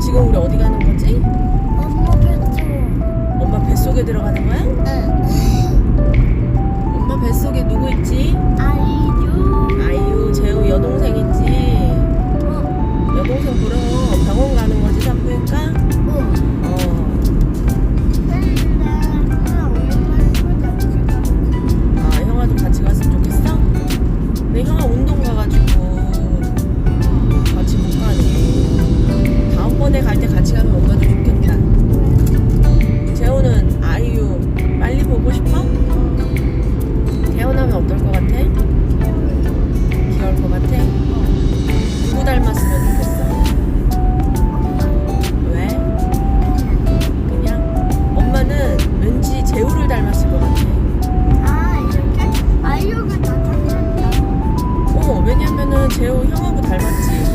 지금 우리 어디 가는 거지? 엄마 뱃속. 엄마 뱃속에 들어가는 거야? 응. 엄마 뱃속에 누구 있지? 재호 형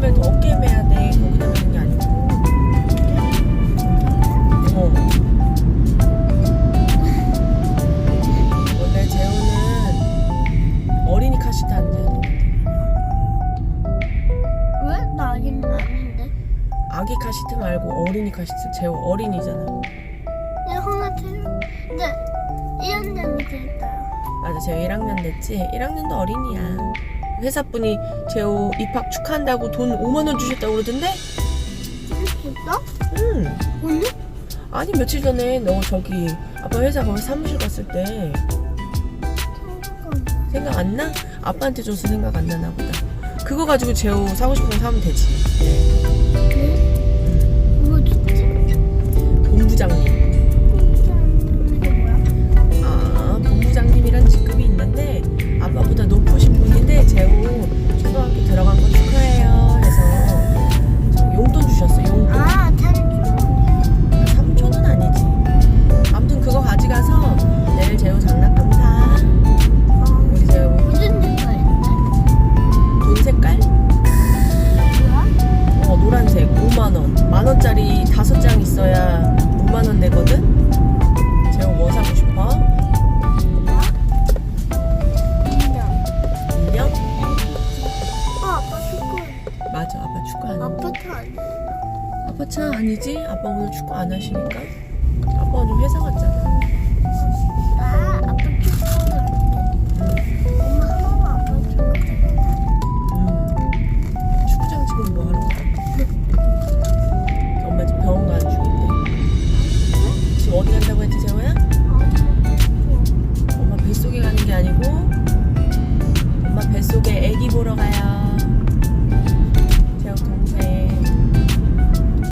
재호야 안전벨트 어깨에 매야 돼. 거기다 매는 게 아니고. 어. 원래 재호는 어린이 카시트 앉아야 돼. 아기 카시트 말고 어린이 카시트. 재호 어린이잖아. 맞아, 재호 1학년 됐지? 1학년도 어린이야. 회사분이 재호 입학 축하한다고 돈 5만 원 주셨다고 그러던데? 응. 오늘? 아니 며칠 전에 너 저기 아빠 회사 거기 사무실 갔을 때 생각 안 나? 아빠한테 줘서 생각 안 나나 보다. 그거 가지고 재호 사고 싶은 거 사면 되지. 뭐 맞아 아빠 축구 안 해. 아빠 차 아니야? 아빠 차 아니지? 아빠 오늘 축구 안 하시니까. 아빠 오늘 회사 갔잖아. 아, 아빠 축구를. 엄마 축구. 음. 축구장 지금 뭐 하러 가? 엄마 지금 병원 가는 중인데. 지금 어디 간다고 했지 재호야? 엄마 뱃속에 가는 게 아니고 엄마 뱃속에 애기 보러 가요.